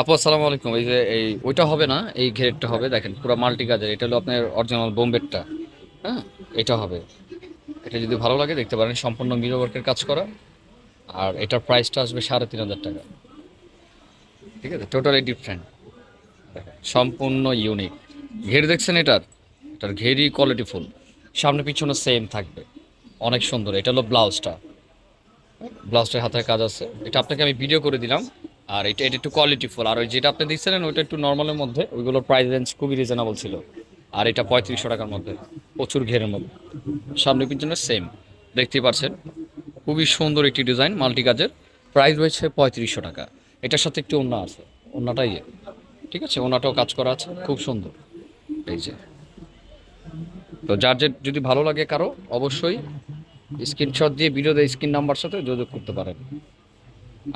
আপু, আসসালামু আলাইকুম। এই যে এই ওইটা হবে না, এই ঘেরেরটা হবে, দেখেন, পুরো মাল্টি কাজের এটা হলো আপনার অরিজিনাল বোম্বেরটা হ্যাঁ? এটা হবে। এটা যদি ভালো লাগে, দেখতে পারেন, সম্পূর্ণ মিরো ওয়ার্কের কাজ করা। আর এটার প্রাইসটা আসবে সাড়ে তিন হাজার টাকা। ঠিক আছে? টোটালি ডিফারেন্ট সম্পূর্ণ ইউনিক ঘের দেখছেন এটার? এটার ঘেরই কোয়ালিটি ফুল সামনে পিছনে সেম থাকবে। অনেক সুন্দর। এটা হলো ব্লাউজটা। ব্লাউজটার হাতের কাজ আছে। এটা আপনাকে আমি ভিডিও করে দিলাম। আর এটা এটা একটু কোয়ালিটি ফুল আর ওই যেটা আপনি দিচ্ছিলেন, ওইটা একটু নর্মালের মধ্যে, ওইগুলোর প্রাইস রেঞ্জ খুবই রিজনেবল ছিল। আর এটা পঁয়ত্রিশশো টাকার মধ্যে, প্রচুর ঘেরের মধ্যে। সামনে পিছনে সেম দেখতেই পাচ্ছেন, খুবই সুন্দর একটি ডিজাইন মাল্টি কাজের প্রাইস রয়েছে পঁয়ত্রিশশো টাকা। এটার সাথে একটু অন্য আছে অন্যটাই ঠিক আছে? অন্যটাও কাজ করা আছে, খুব সুন্দর। এই যে। তো যার যে, যদি ভালো লাগে কারও, অবশ্যই স্ক্রিনশট দিয়ে ভিডিওতে স্ক্রিন নাম্বার সাথে যোগাযোগ করতে পারেন।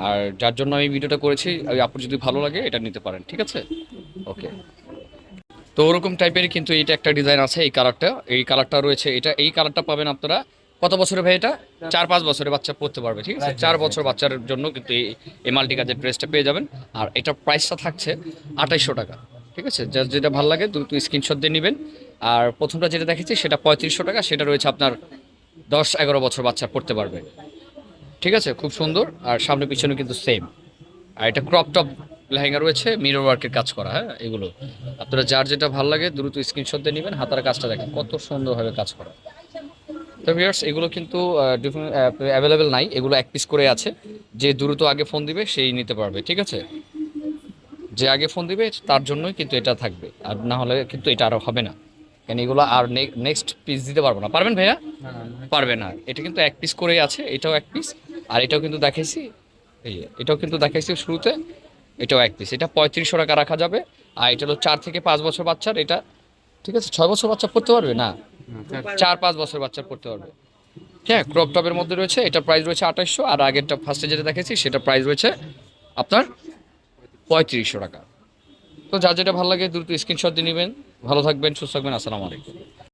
আর যার জন্য আমি ভিডিওটা করেছি ওই আপনার যদি ভালো লাগে এটা নিতে পারেন ঠিক আছে? ওকে তো ওরকম টাইপের কিন্তু এটা একটা ডিজাইন আছে এই কালারটা এই কালারটা রয়েছে এটা এই কালারটা পাবেন আপনারা কত বছরে ভাই এটা? চার পাঁচ বছরে বাচ্চা পড়তে পারবে ঠিক আছে? চার বছর বাচ্চার জন্য কিন্তু এই এই মাল্টি কাজের ড্রেসটা পেয়ে যাবেন। আর এটা প্রাইসটা থাকছে আঠাইশশো টাকা ঠিক আছে? যার যেটা ভালো লাগে দ্রুত স্ক্রিনশট দিয়ে নেবেন। আর প্রথমটা যেটা দেখেছি সেটা পঁয়ত্রিশশো টাকা সেটা রয়েছে আপনার দশ এগারো বছর বাচ্চা পড়তে পারবে। ঠিক আছে খুব সুন্দর। আর সামনে পিছনে কিন্তু সেম আর এটা ক্রপ টপ লেহেঙ্গা রয়েছে মিরর ওয়ার্কের কাজ করা হ্যাঁ এগুলো। আপনারা যার যেটা ভালো লাগে দ্রুত স্ক্রিনশট দিয়ে নেবেন হাতার কাজটা দেখেন কত সুন্দরভাবে কাজ করা। তো ভিউয়ার্স এগুলো কিন্তু অ্যাভেলেবেল নাই এগুলো এক পিস করে আছে। যে দ্রুত আগে ফোন দিবে সেই নিতে পারবে ঠিক আছে? যে আগে ফোন দিবে তার জন্যই কিন্তু এটা থাকবে। আর না হলে কিন্তু এটা আর হবে না। কেন এগুলো আর নেক্সট পিস দিতে পারব না। পারবেন ভাইয়া? পারবে না। এটা কিন্তু এক পিস করেই আছে এটাও এক পিস আর এটাও কিন্তু দেখাইছি, এই এটাও কিন্তু দেখাইছি শুরুতে, এটাও এক পিস। এটা পঁয়ত্রিশশো টাকা রাখা যাবে, আর এটা হলো চার থেকে পাঁচ বছর বাচ্চার, এটা, ঠিক আছে, ছয় বছর বাচ্চা পড়তে পারবে না? চার পাঁচ বছর বাচ্চা পড়তে পারবে। হ্যাঁ ক্রপ টপের মধ্যে রয়েছে, এটা প্রাইস রয়েছে আঠাশশো আর আগেরটা ফার্স্টে যেটা দেখেছি সেটা প্রাইস রয়েছে আপনার পঁয়ত্রিশশো টাকা। তো যা যেটা ভালো লাগে দ্রুত স্ক্রিনশট দিয়ে নেবেন। ভালো থাকবেন, সুস্থ থাকবেন, আসসালামু আলাইকুম।